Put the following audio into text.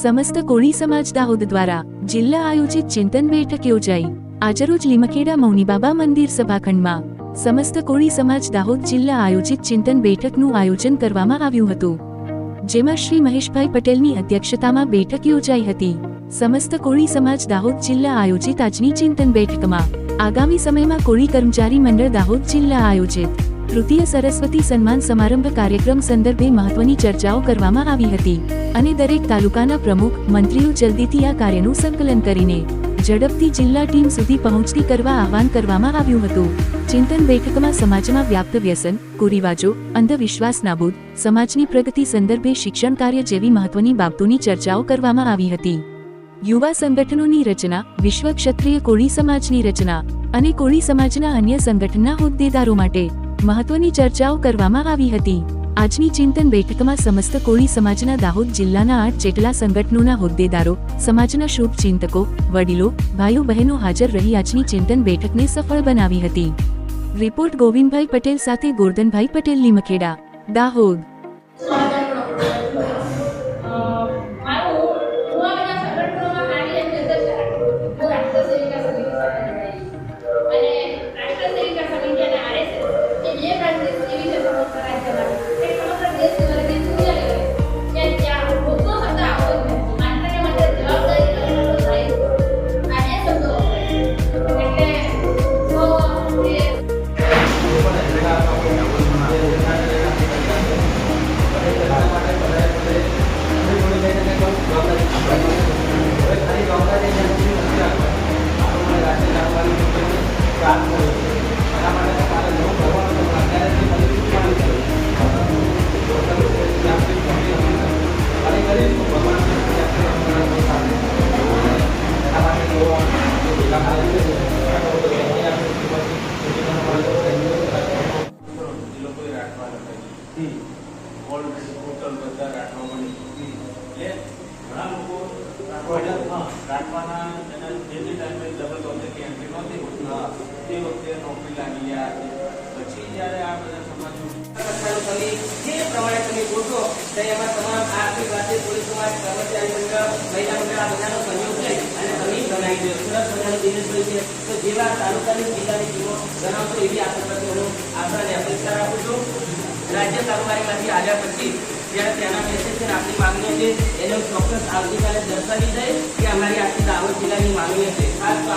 સમસ્ત કોળી સમાજ દાહોદ દ્વારા જિલ્લા આયોજિત ચિંતન બેઠક યોજાઈ. આજરોજ લીમખેડા મૌનીબાબા મંદિર સભાખંડમાં સમસ્ત કોળી સમાજ દાહોદ જિલ્લા આયોજિત ચિંતન બેઠકનું આયોજન કરવામાં આવ્યું હતું. જેમાં શ્રી મહેશભાઈ પટેલની અધ્યક્ષતામાં બેઠક યોજાઈ હતી. સમસ્ત કોળી સમાજ દાહોદ જિલ્લા આયોજિત આજની ચિંતન બેઠકમાં આગામી સમયમાં કોળી કર્મચારી મંડળ દાહોદ જિલ્લા આયોજિત તૃતીય સરસ્વતી સન્માન સમારંભ કાર્યક્રમ સંદર્ભે મહત્વની ચર્ચાઓ કરવામાં આવી હતી અને દરેક તાલુકાના પ્રમુખ, મંત્રીઓ જલ્દીથી આ કાર્યનું સંકલન કરીને ઝડપથી જિલ્લા ટીમ સુધી પહોંચતી કરવા આહવાન કરવામાં આવ્યું હતું. ચિંતન બેઠકમાં સમાજમાં વ્યાપ્ત વ્યસન, કુરિવાજો અંધવિશ્વાસ નાબૂદ સમાજની પ્રગતિ સંદર્ભે શિક્ષણ કાર્ય જેવી મહત્વની બાબતોની ચર્ચાઓ કરવામાં આવી હતી. યુવા સંગઠનોની રચના વિશ્વ ક્ષત્રિય કોળી સમાજની રચના અને કોળી સમાજના અન્ય સંગઠનના હોદ્દેદારો માટે મહત્વની ચર્ચાઓ કરવામાં આવી હતી. આજની ચિંતન બેઠકમાં સમસ્ત કોળી સમાજના દાહોદ જિલ્લાના આઠ જેટલા સંગઠનોના હોદ્દેદારો, સમાજના શુભ ચિંતકો, વડીલો, ભાઈઓ, બહેનો હાજર રહી આજની ચિંતન બેઠકને સફળ બનાવી હતી. રિપોર્ટ ગોવિંદભાઈ પટેલ સાથે ગોરધનભાઈ પટેલ લીમખેડા દાહોદ. તમામ આર્થિક વાતે પોલીસ સમાજ કર્મચારી મંડળ મહિલા મંડળ આ બધાનો સહયોગ લઈ દો દિનેશભાઈ છે, તો જેવા તાલુકાની જિલ્લાની ટીમો જણાવશો એવી આશા આશા અપેક્ષા રાખું છું. રાજ્ય કારોબારીમાંથી આવ્યા પછી જ્યારે ત્યાંના મેસેજ છે આપણી માંગણીઓ છે, એને ચોક્કસ આવતીકાલે દર્શાવી દઈશ કે અમારી આખી દાહોદ જિલ્લાની માંગણીઓ છે. ખાસ તો